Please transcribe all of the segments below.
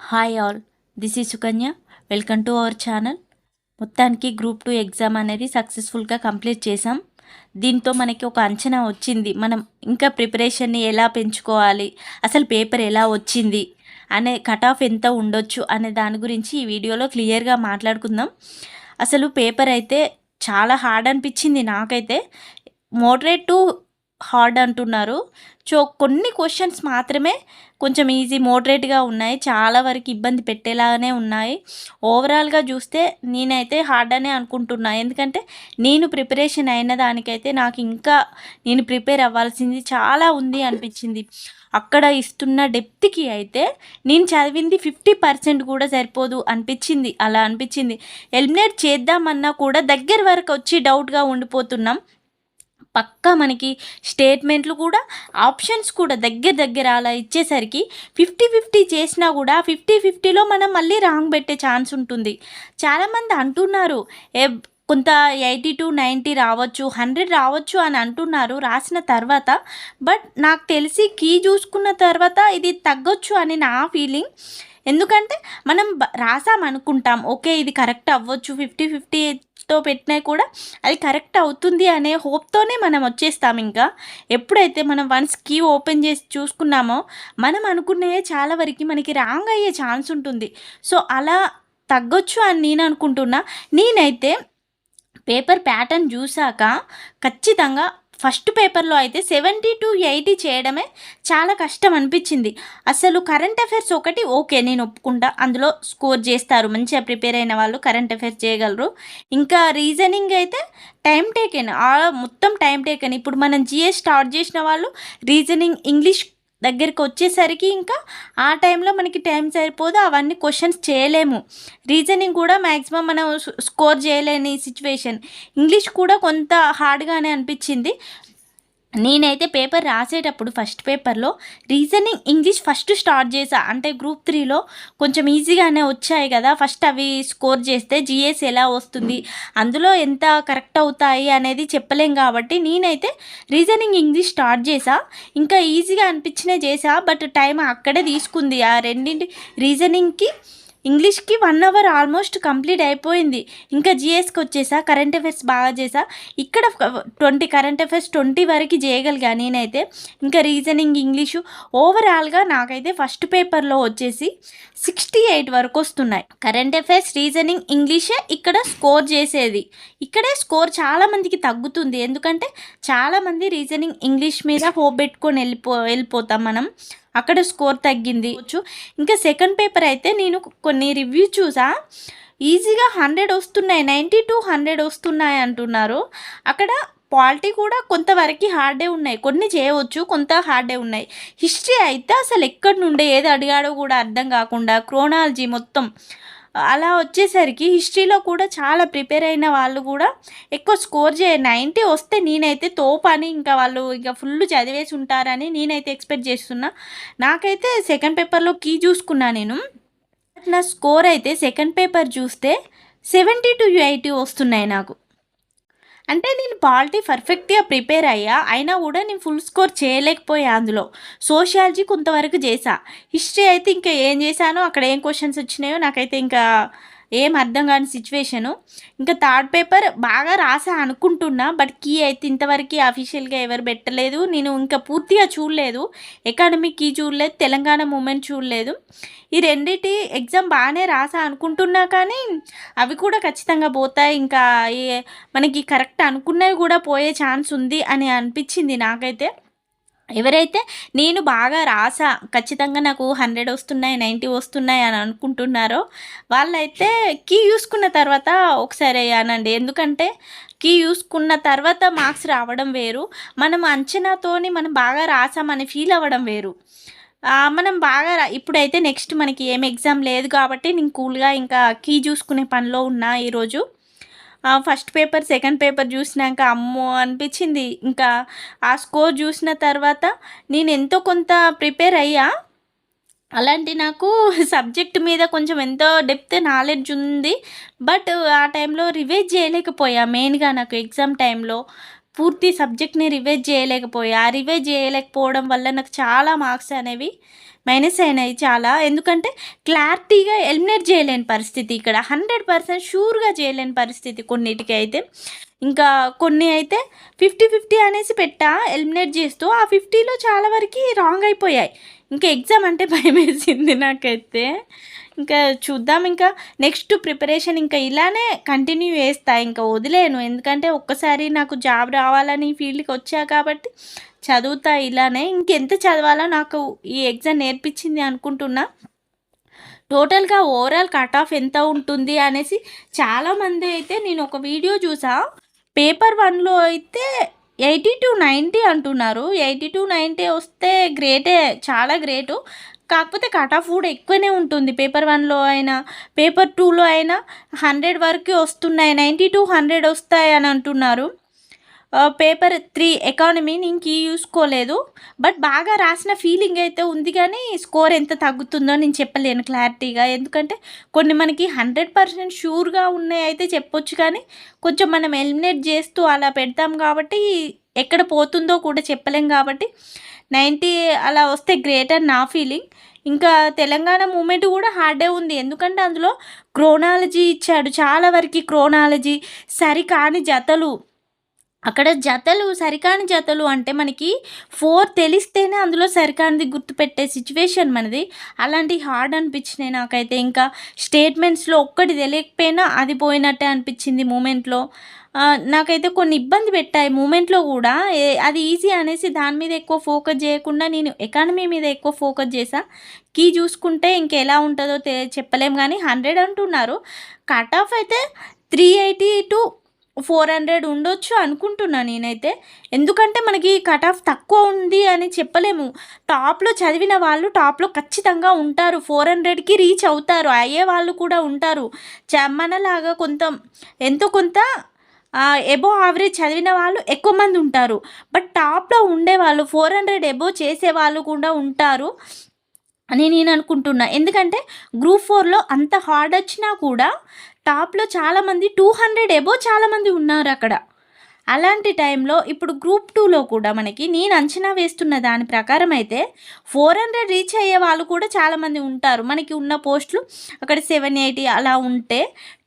Hi all this ఈ Sukanya welcome to our channel మొత్తానికి group two exam అనేది సక్సెస్ఫుల్గా కంప్లీట్ చేసాం దీంతో మనకి ఒక అంచనా వచ్చింది. మనం ఇంకా ప్రిపరేషన్ని ఎలా పెంచుకోవాలి? అసలు పేపర్ ఎలా వచ్చింది? అనే కట్ ఆఫ్ ఎంత ఉండొచ్చు? అనే దాని గురించి ఈ వీడియోలో క్లియర్గా మాట్లాడుకుందాం. అసలు పేపర్ అయితే చాలా హార్డ్ అనిపించింది నాకైతే. మోడరేట్ టు హార్డ్ అంటున్నారు. సో కొన్ని క్వశ్చన్స్ మాత్రమే కొంచెం ఈజీ మోడరేట్గా ఉన్నాయి. చాలా వరకు ఇబ్బంది పెట్టేలాగానే ఉన్నాయి. ఓవరాల్గా చూస్తే నేనైతే హార్డ్ అనే అనుకుంటున్నా. ఎందుకంటే నేను ప్రిపరేషన్ అయిన దానికైతే నాకు ఇంకా నేను ప్రిపేర్ అవ్వాల్సింది చాలా ఉంది అనిపించింది. అక్కడ ఇస్తున్న డెప్త్కి అయితే నేను చదివింది ఫిఫ్టీ పర్సెంట్ కూడా సరిపోదు అనిపించింది. అలా అనిపించింది. ఎలిమినేట్ చేద్దామన్నా కూడా దగ్గర వరకు వచ్చి డౌట్గా ఉండిపోతున్నాం. పక్కా మనకి స్టేట్మెంట్లు కూడా ఆప్షన్స్ కూడా దగ్గర దగ్గర అలా ఇచ్చేసరికి ఫిఫ్టీ ఫిఫ్టీ చేసినా కూడా ఫిఫ్టీ ఫిఫ్టీలో మనం మళ్ళీ రాంగ్ పెట్టే ఛాన్స్ ఉంటుంది. చాలామంది అంటున్నారు ఏ కొంత ఎయిటీ టు నైంటీ రావచ్చు హండ్రెడ్ రావచ్చు అని అంటున్నారు రాసిన తర్వాత బట్ నాకు తెలిసి కీ చూసుకున్న తర్వాత ఇది తగ్గొచ్చు అని నా ఫీలింగ్. ఎందుకంటే మనం రాసాం అనుకుంటాం ఓకే ఇది కరెక్ట్ అవ్వచ్చు ఫిఫ్టీ ఫిఫ్టీ ఫిఫ్టీతో పెట్టినా కూడా అది కరెక్ట్ అవుతుంది అనే హోప్తోనే మనం వచ్చేస్తాం ఇంకా. ఎప్పుడైతే మనం వన్స్ కీ ఓపెన్ చేసి చూసుకున్నామో మనం అనుకునే చాలా వరకు మనకి రాంగ్ అయ్యే ఛాన్స్ ఉంటుంది. సో అలా తగ్గొచ్చు అని నేను అనుకుంటున్నా. నేనైతే పేపర్ ప్యాటర్న్ చూసాక ఖచ్చితంగా ఫస్ట్ పేపర్లో అయితే సెవెంటీ టు ఎయిటీ చేయడమే చాలా కష్టం అనిపించింది. అసలు కరెంట్ అఫైర్స్ ఒకటి ఓకే నేను ఒప్పుకుంటా. అందులో స్కోర్ చేస్తారు. మంచిగా ప్రిపేర్ అయిన వాళ్ళు కరెంట్ అఫైర్స్ చేయగలరు. ఇంకా రీజనింగ్ అయితే టైం టేకెన్ మొత్తం టైం టేకెన్. ఇప్పుడు మనం జిఎస్ స్టార్ట్ చేసిన వాళ్ళు రీజనింగ్ ఇంగ్లీష్ దగ్గరికి వచ్చేసరికి ఇంకా ఆ టైంలో మనకి టైం సరిపోదు అవన్నీ క్వశ్చన్స్ చేయలేము. రీజనింగ్ కూడా మ్యాక్సిమం మనం స్కోర్ చేయలేని సిచ్యువేషన్ ఇంగ్లీష్ కూడా కొంత హార్డ్గానే అనిపించింది. నేనైతే పేపర్ రాసేటప్పుడు ఫస్ట్ పేపర్లో రీజనింగ్ ఇంగ్లీష్ ఫస్ట్ స్టార్ట్ చేసా. అంటే గ్రూప్ త్రీలో కొంచెం ఈజీగానే వచ్చాయి కదా. ఫస్ట్ అవి స్కోర్ చేస్తే జిఎస్ ఎలా వస్తుంది అందులో ఎంత కరెక్ట్ అవుతాయి అనేది చెప్పలేం కాబట్టి నేనైతే రీజనింగ్ ఇంగ్లీష్ స్టార్ట్ చేసా. ఇంకా ఈజీగా అనిపించినే చేసా బట్ టైం అక్కడే తీసుకుంది. ఆ రెండింటి రీజనింగ్కి ఇంగ్లీష్కి వన్ అవర్ ఆల్మోస్ట్ కంప్లీట్ అయిపోయింది. ఇంకా జిఎస్కి వచ్చేసా కరెంట్ అఫైర్స్ బాగా చేసా. ఇక్కడ ట్వంటీ కరెంట్ అఫైర్స్ ట్వంటీ వరకు చేయగలిగా నేనైతే. ఇంకా రీజనింగ్ ఇంగ్లీషు ఓవరాల్గా నాకైతే ఫస్ట్ పేపర్లో వచ్చేసి సిక్స్టీ ఎయిట్ వరకు వస్తున్నాయి. కరెంట్ అఫైర్స్ రీజనింగ్ ఇంగ్లీషే ఇక్కడ స్కోర్ చేసేది. ఇక్కడే స్కోర్ చాలామందికి తగ్గుతుంది. ఎందుకంటే చాలామంది రీజనింగ్ ఇంగ్లీష్ మీద హోప్ పెట్టుకొని వెళ్ళిపో వెళ్ళిపోతాం మనం. అక్కడ స్కోర్ తగ్గింది. ఇంకా సెకండ్ పేపర్ అయితే నేను కొన్ని రివ్యూ చూసా. ఈజీగా హండ్రెడ్ వస్తున్నాయి నైంటీ టు హండ్రెడ్ వస్తున్నాయి అంటున్నారు. అక్కడ పాలిటీ కూడా కొంతవరకు హార్డే ఉన్నాయి. కొన్ని చేయవచ్చు కొంత హార్డే ఉన్నాయి. హిస్టరీ అయితే అసలు ఎక్కడి నుండే ఏది అడిగాడో కూడా అర్థం కాకుండా క్రోనాలజీ మొత్తం అలా వచ్చేసరికి హిస్టరీలో కూడా చాలా ప్రిపేర్ అయిన వాళ్ళు కూడా ఎక్కువ స్కోర్ చేయ నైంటీ వస్తే నేనైతే తోపని ఇంకా వాళ్ళు ఇంకా ఫుల్ చదివేసి ఉంటారని నేనైతే ఎక్స్పెక్ట్ చేస్తున్నా. నాకైతే సెకండ్ పేపర్లో కీ చూసుకున్నా నేను. నా స్కోర్ అయితే సెకండ్ పేపర్ చూస్తే సెవెంటీ టు ఎయిటీ వస్తున్నాయి నాకు. అంటే నేను పాలిటీ పర్ఫెక్ట్గా ప్రిపేర్ అయ్యా అయినా కూడా నేను ఫుల్ స్కోర్ చేయలేకపోయా అందులో. సోషియాలజీ కొంతవరకు చేసా హిస్టరీ అయితే ఇంకా ఏం చేశానో అక్కడ ఏం క్వశ్చన్స్ వచ్చినాయో నాకైతే ఇంకా ఏం అర్థం కాని సిచ్యువేషను. ఇంకా థర్డ్ పేపర్ బాగా రాసా అనుకుంటున్నా బట్ కీ అయితే ఇంతవరకు అఫీషియల్గా ఎవరు పెట్టలేదు. నేను ఇంకా పూర్తిగా చూడలేదు. ఎకాడమిక్ కీ చూడలేదు తెలంగాణ మూమెంట్ చూడలేదు. ఈ రెండింటి ఎగ్జామ్ బాగానే రాసా అనుకుంటున్నా కానీ అవి కూడా ఖచ్చితంగా పోతాయి. ఇంకా మనకి కరెక్ట్ అనుకున్నవి కూడా పోయే ఛాన్స్ ఉంది అని అనిపించింది నాకైతే. ఎవరైతే నేను బాగా రాసా ఖచ్చితంగా నాకు హండ్రెడ్ వస్తున్నాయి నైంటీ వస్తున్నాయి అని అనుకుంటున్నారో వాళ్ళైతే కీ చూసుకున్న తర్వాత ఒకసారి అనండి ఎందుకంటే కీ చూసుకున్న తర్వాత మార్క్స్ రావడం వేరు మనం అంచనాతోని మనం బాగా రాసామని ఫీల్ అవ్వడం వేరు. మనం బాగా ఇప్పుడైతే నెక్స్ట్ మనకి ఏం ఎగ్జామ్ లేదు కాబట్టి నేను కూల్గా ఇంకా కీ చూసుకునే పనిలో ఉన్నా ఈరోజు. ఫస్ట్ పేపర్ సెకండ్ పేపర్ చూసినాక అమ్మో అనిపించింది. ఇంకా ఆ స్కోర్ చూసిన తర్వాత నేను ఎంతో కొంత ప్రిపేర్ అయ్యా. అలాంటి నాకు సబ్జెక్ట్ మీద కొంచెం ఎంతో డెప్త్ నాలెడ్జ్ ఉంది. బట్ ఆ టైంలో రివైజ్ చేయలేకపోయా. మెయిన్గా నాకు ఎగ్జామ్ టైంలో పూర్తి సబ్జెక్ట్ని రివైజ్ చేయలేకపోయా. ఆ రివైజ్ చేయలేకపోవడం వల్ల నాకు చాలా మార్క్స్ అనేవి మైనస్ అయినాయి చాలా. ఎందుకంటే క్లారిటీగా ఎలిమినేట్ చేయలేని పరిస్థితి ఇక్కడ. హండ్రెడ్ పర్సెంట్ షూర్గా చేయలేని పరిస్థితి కొన్నిటికి అయితే ఇంకా కొన్ని అయితే ఫిఫ్టీ ఫిఫ్టీ అనేసి పెట్టా ఎలిమినేట్ చేస్తూ ఆ ఫిఫ్టీలో చాలా వరకు రాంగ్ అయిపోయాయి. ఇంకా ఎగ్జామ్ అంటే భయం వేసింది నాకైతే. ఇంకా చూద్దాం ఇంకా నెక్స్ట్ ప్రిపరేషన్ ఇంకా ఇలానే కంటిన్యూ చేస్తా. ఇంకా వదిలేను ఎందుకంటే ఒక్కసారి నాకు జాబ్ రావాలని ఫీల్డ్కి వచ్చా కాబట్టి చదువుతా ఇలానే. ఇంకెంత చదవాలో నాకు ఈ ఎగ్జామ్ నేర్పించింది అనుకుంటున్నా. టోటల్గా ఓవరాల్ కట్ ఆఫ్ ఎంత ఉంటుంది అనేసి చాలామంది అయితే నేను ఒక వీడియో చూసా. పేపర్ వన్లో అయితే ఎయిటీ టు నైంటీ అంటున్నారు. ఎయిటీ టు నైంటీ వస్తే గ్రేటే చాలా గ్రేటు. కాకపోతే కట్ ఆఫ్ కూడా ఎక్కువనే ఉంటుంది. పేపర్ వన్లో అయినా పేపర్ టూలో అయినా హండ్రెడ్ వరకు వస్తున్నాయి. నైంటీ టు హండ్రెడ్ వస్తాయి అని అంటున్నారు. పేపర్ త్రీ ఎకానమీ నేను చూసుకోలేదు బట్ బాగా రాసిన ఫీలింగ్ అయితే ఉంది కానీ స్కోర్ ఎంత తగ్గుతుందో నేను చెప్పలేను క్లారిటీగా. ఎందుకంటే కొన్ని మనకి హండ్రెడ్ పర్సెంట్ షూర్గా ఉన్నాయి అయితే చెప్పొచ్చు కానీ కొంచెం మనం ఎలిమినేట్ చేస్తూ అలా పెడతాం కాబట్టి ఎక్కడ పోతుందో కూడా చెప్పలేం కాబట్టి నైంటీ అలా వస్తే గ్రేట్ అని నా ఫీలింగ్. ఇంకా తెలంగాణ మూమెంట్ కూడా హార్డే ఉంది. ఎందుకంటే అందులో క్రోనాలజీ ఇచ్చాడు. చాలా వరకు క్రోనాలజీ సరికాని జతలు అక్కడ జతలు సరికాని జతలు అంటే మనకి ఫోర్ తెలిస్తేనే అందులో సరికానిది గుర్తుపెట్టే సిచ్యువేషన్ మనది. అలాంటి హార్డ్ అనిపించినాయి నాకైతే. ఇంకా స్టేట్మెంట్స్లో ఒక్కటి తెలియకపోయినా అది పోయినట్టే అనిపించింది మూమెంట్లో నాకైతే కొన్ని ఇబ్బంది పెట్టాయి మూమెంట్లో కూడా. అది ఈజీ అనేసి దాని మీద ఎక్కువ ఫోకస్ చేయకుండా నేను ఎకానమీ మీద ఎక్కువ ఫోకస్ చేసా. కీ చూసుకుంటే ఇంకెలా ఉంటుందో తె కానీ హండ్రెడ్ అంటున్నారు. కట్ ఆఫ్ అయితే three eighty to four hundred ఉండొచ్చు అనుకుంటున్నా నేనైతే. ఎందుకంటే మనకి కట్ ఆఫ్ తక్కువ ఉంది అని చెప్పలేము. టాప్లో చదివిన వాళ్ళు టాప్లో ఖచ్చితంగా ఉంటారు. ఫోర్ హండ్రెడ్కి రీచ్ అవుతారు. అయ్యే వాళ్ళు కూడా ఉంటారు. మనలాగా కొంత ఎంతో కొంత ఎబో యావరేజ్ చదివిన వాళ్ళు ఎక్కువ మంది ఉంటారు. బట్ టాప్లో ఉండేవాళ్ళు ఫోర్ హండ్రెడ్ ఎబో చేసే వాళ్ళు కూడా ఉంటారు అని నేను అనుకుంటున్నా. ఎందుకంటే గ్రూప్ ఫోర్లో అంత హార్డ్ వచ్చినా కూడా టాప్లో చాలామంది టూ హండ్రెడ్ ఎబో చాలామంది ఉన్నారు అక్కడ. అలాంటి టైంలో ఇప్పుడు గ్రూప్ టూలో కూడా మనకి నేను అంచనా వేస్తున్న దాని ప్రకారం అయితే ఫోర్ హండ్రెడ్ రీచ్ అయ్యే వాళ్ళు కూడా చాలామంది ఉంటారు. మనకి ఉన్న పోస్టులు అక్కడ సెవెన్ ఎయిటీ అలా ఉంటే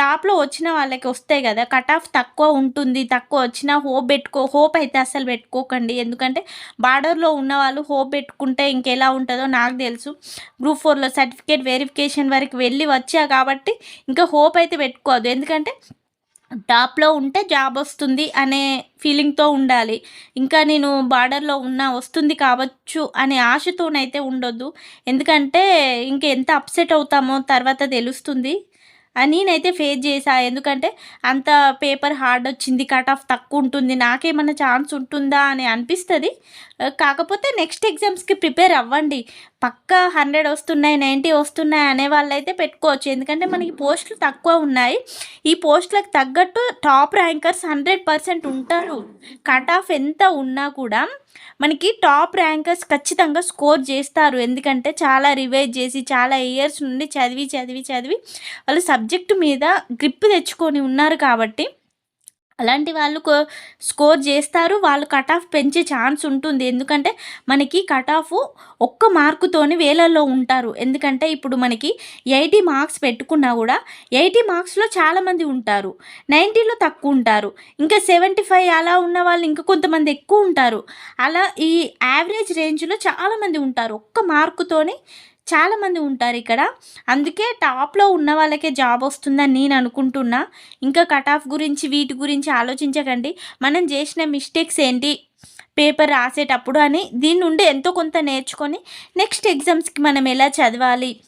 టాప్లో వచ్చిన వాళ్ళకి వస్తాయి కదా. కట్ ఆఫ్ తక్కువ ఉంటుంది. తక్కువ వచ్చినా హోప్ పెట్టుకో హోప్ అయితే అసలు పెట్టుకోకండి. ఎందుకంటే బార్డర్లో ఉన్న వాళ్ళు హోప్ పెట్టుకుంటే ఇంకెలా ఉంటుందో నాకు తెలుసు. గ్రూప్ ఫోర్లో సర్టిఫికేట్ వెరిఫికేషన్ వరకు వెళ్ళి వచ్చా కాబట్టి ఇంకా హోప్ అయితే పెట్టుకోవద్దు. ఎందుకంటే టాప్లో ఉంటే జాబ్ వస్తుంది అనే ఫీలింగ్తో ఉండాలి. ఇంకా నేను బార్డర్లో ఉన్న వస్తుంది కావచ్చు అనే ఆశతోనైతే ఉండొద్దు. ఎందుకంటే ఇంకెంత అప్సెట్ అవుతామో తర్వాత తెలుస్తుంది. నేనైతే ఫేస్ చేసా ఎందుకంటే అంత పేపర్ హార్డ్ వచ్చింది కట్ ఆఫ్ తక్కువ ఉంటుంది నాకేమన్నా ఛాన్స్ ఉంటుందా అని అనిపిస్తుంది. కాకపోతే నెక్స్ట్ ఎగ్జామ్స్కి ప్రిపేర్ అవ్వండి. పక్కా హండ్రెడ్ వస్తున్నాయి నైంటీ వస్తున్నాయి అనే వాళ్ళైతే పెట్టుకోవచ్చు. ఎందుకంటే మనకి పోస్టులు తక్కువ ఉన్నాయి. ఈ పోస్టులకు తగ్గట్టు టాప్ ర్యాంకర్స్ హండ్రెడ్ పర్సెంట్ ఉంటారు. కట్ ఆఫ్ ఎంత ఉన్నా కూడా మనకి టాప్ ర్యాంకర్స్ ఖచ్చితంగా స్కోర్ చేస్తారు. ఎందుకంటే చాలా రివైజ్ చేసి చాలా ఇయర్స్ నుండి చదివి చదివి చదివి వాళ్ళు సబ్జెక్టు మీద గ్రిప్ తెచ్చుకొని ఉన్నారు కాబట్టి అలాంటి వాళ్ళు స్కోర్ చేస్తారు. వాళ్ళు కట్ ఆఫ్ పెంచే ఛాన్స్ ఉంటుంది. ఎందుకంటే మనకి కట్ ఆఫ్ ఒక్క మార్కుతోని వేలల్లో ఉంటారు. ఎందుకంటే ఇప్పుడు మనకి ఎయిటీ మార్క్స్ పెట్టుకున్నా కూడా ఎయిటీ మార్క్స్లో చాలామంది ఉంటారు. నైంటీలో తక్కువ ఉంటారు. ఇంకా సెవెంటీ ఫైవ్ అలా ఉన్న వాళ్ళు ఇంకా కొంతమంది ఎక్కువ ఉంటారు. అలా ఈ యావరేజ్ రేంజ్లో చాలామంది ఉంటారు. ఒక్క మార్కుతోని చాలామంది ఉంటారు ఇక్కడ. అందుకే టాప్లో ఉన్న వాళ్ళకే జాబ్ వస్తుందని నేను అనుకుంటున్నా. ఇంకా కట్ ఆఫ్ గురించి వీటి గురించి ఆలోచించకండి. మనం చేసిన మిస్టేక్స్ ఏంటి? పేపర్ రాసేటప్పుడు అని దీని నుండి ఎంతో కొంత నేర్చుకొని నెక్స్ట్ ఎగ్జామ్స్కి మనం ఎలా చదవాలి?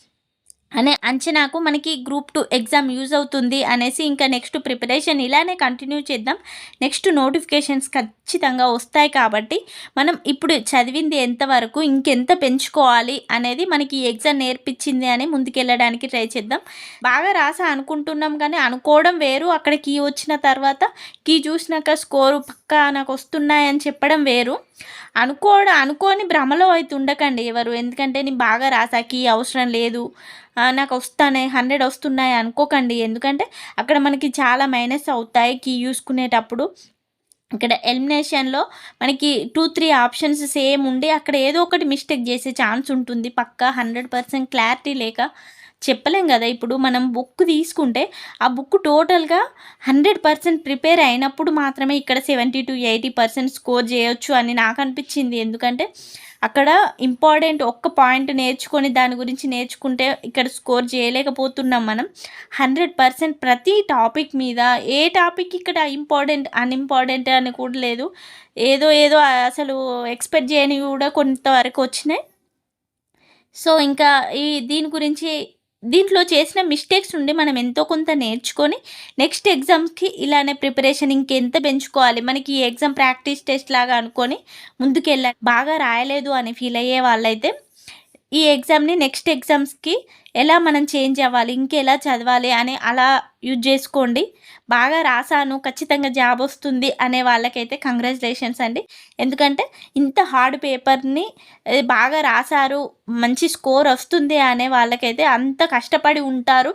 అనే అంచనాకు మనకి గ్రూప్ టూ ఎగ్జామ్ యూజ్ అవుతుంది అనేసి ఇంకా నెక్స్ట్ ప్రిపరేషన్ ఇలానే కంటిన్యూ చేద్దాం. నెక్స్ట్ నోటిఫికేషన్స్ ఖచ్చితంగా వస్తాయి కాబట్టి మనం ఇప్పుడు చదివింది ఎంతవరకు ఇంకెంత పెంచుకోవాలి అనేది మనకి ఈ ఎగ్జామ్ నేర్పించింది అని ముందుకెళ్ళడానికి ట్రై చేద్దాం. బాగా రాసా అనుకుంటున్నాం కానీ అనుకోవడం వేరు అక్కడ కీ వచ్చిన తర్వాత కీ చూసినాక స్కోరు పక్కా నాకు వస్తున్నాయని చెప్పడం వేరు. అనుకోడు అనుకోని భ్రమలో అయితే ఉండకండి ఎవరు. ఎందుకంటే నేను బాగా రాసాకి అవసరం లేదు. నాకు వస్తానే హండ్రెడ్ వస్తున్నాయి అనుకోకండి. ఎందుకంటే అక్కడ మనకి చాలా మైనస్ అవుతాయి కీ చూసుకునేటప్పుడు ఇక్కడ ఎలిమినేషన్లో మనకి టూ త్రీ ఆప్షన్స్ సేమ్ ఉండి అక్కడ ఏదో ఒకటి మిస్టేక్ చేసే ఛాన్స్ ఉంటుంది. పక్కా హండ్రెడ్ పర్సెంట్ క్లారిటీ లేక చెప్పలేం కదా. ఇప్పుడు మనం బుక్ తీసుకుంటే ఆ బుక్ టోటల్గా హండ్రెడ్ పర్సెంట్ ప్రిపేర్ అయినప్పుడు మాత్రమే ఇక్కడ seventy to eighty percent score చేయొచ్చు అని నాకు అనిపించింది. ఎందుకంటే అక్కడ ఇంపార్టెంట్ ఒక్క పాయింట్ నేర్చుకొని దాని గురించి నేర్చుకుంటే ఇక్కడ స్కోర్ చేయలేకపోతున్నాం మనం. హండ్రెడ్ పర్సెంట్ ప్రతి టాపిక్ మీద ఏ టాపిక్ ఇక్కడ ఇంపార్టెంట్ అన్ఇంపార్టెంట్ అని కూడా లేదు. ఏదో ఏదో అసలు ఎక్స్పెక్ట్ చేయని కూడా కొంతవరకు వచ్చినాయి. సో ఇంకా ఈ దీని గురించి దీంట్లో చేసిన మిస్టేక్స్ నుండి మనం ఎంతో కొంత నేర్చుకొని నెక్స్ట్ ఎగ్జామ్స్కి ఇలానే ప్రిపరేషన్ ఇంకెంత పెంచుకోవాలి? మనకి ఈ ఎగ్జామ్ ప్రాక్టీస్ టెస్ట్ లాగా అనుకొని ముందుకెళ్ళాలి బాగా రాయలేదు అని ఫీల్ అయ్యే వాళ్ళైతే ఈ ఎగ్జామ్ని నెక్స్ట్ ఎగ్జామ్స్కి ఎలా మనం చేంజ్ అవ్వాలి ఇంకెలా చదవాలి అని అలా యూజ్ చేసుకోండి. బాగా రాసాను ఖచ్చితంగా జాబ్ వస్తుంది అనే వాళ్ళకైతే కంగ్రాచులేషన్స్ అండి. ఎందుకంటే ఇంత హార్డ్ పేపర్ని బాగా రాశారు మంచి స్కోర్ వస్తుంది అనే వాళ్ళకైతే అంత కష్టపడి ఉంటారు.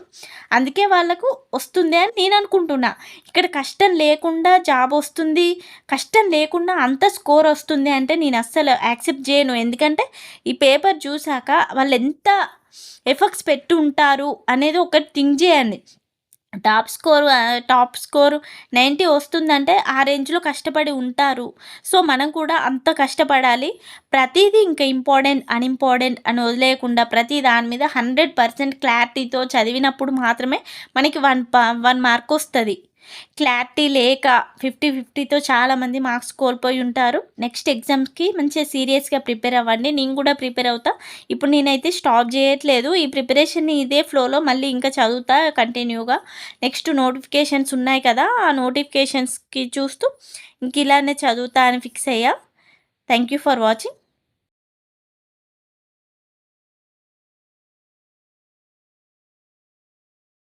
అందుకే వాళ్ళకు వస్తుంది అని నేను అనుకుంటున్నా. ఇక్కడ కష్టం లేకుండా జాబ్ వస్తుంది కష్టం లేకుండా అంత స్కోర్ వస్తుంది అంటే నేను అస్సలు యాక్సెప్ట్ చేయను. ఎందుకంటే ఈ పేపర్ చూసాక వాళ్ళు ఎంత ఎఫర్ట్స్ పెట్టి ఉంటారు అనేది ఒకటి థింక్ చేయండి. Top score top score ninety వస్తుందంటే ఆ రేంజ్లో కష్టపడి ఉంటారు. సో మనం కూడా అంత కష్టపడాలి. ప్రతిదీ ఇంకా ఇంపార్టెంట్ అన్ఇంపార్టెంట్ అని వదిలేయకుండా ప్రతి దాని మీద హండ్రెడ్ పర్సెంట్ క్లారిటీతో చదివినప్పుడు మాత్రమే మనకి వన్ వన్ మార్క్ వస్తుంది. క్లారిటీ లేక ఫిఫ్టీ ఫిఫ్టీతో చాలామంది మార్క్స్ కోల్పోయి ఉంటారు. నెక్స్ట్ ఎగ్జామ్స్కి మంచిగా సీరియస్గా ప్రిపేర్ అవ్వండి. నేను కూడా ప్రిపేర్ అవుతా. ఇప్పుడు నేనైతే స్టాప్ చేయట్లేదు. ఈ ప్రిపరేషన్ ఇదే ఫ్లోలో మళ్ళీ ఇంకా చదువుతా కంటిన్యూగా. నెక్స్ట్ నోటిఫికేషన్స్ ఉన్నాయి కదా ఆ నోటిఫికేషన్స్కి చూస్తూ ఇంక ఇలానే చదువుతా అని ఫిక్స్ అయ్యా. Thank you for watching.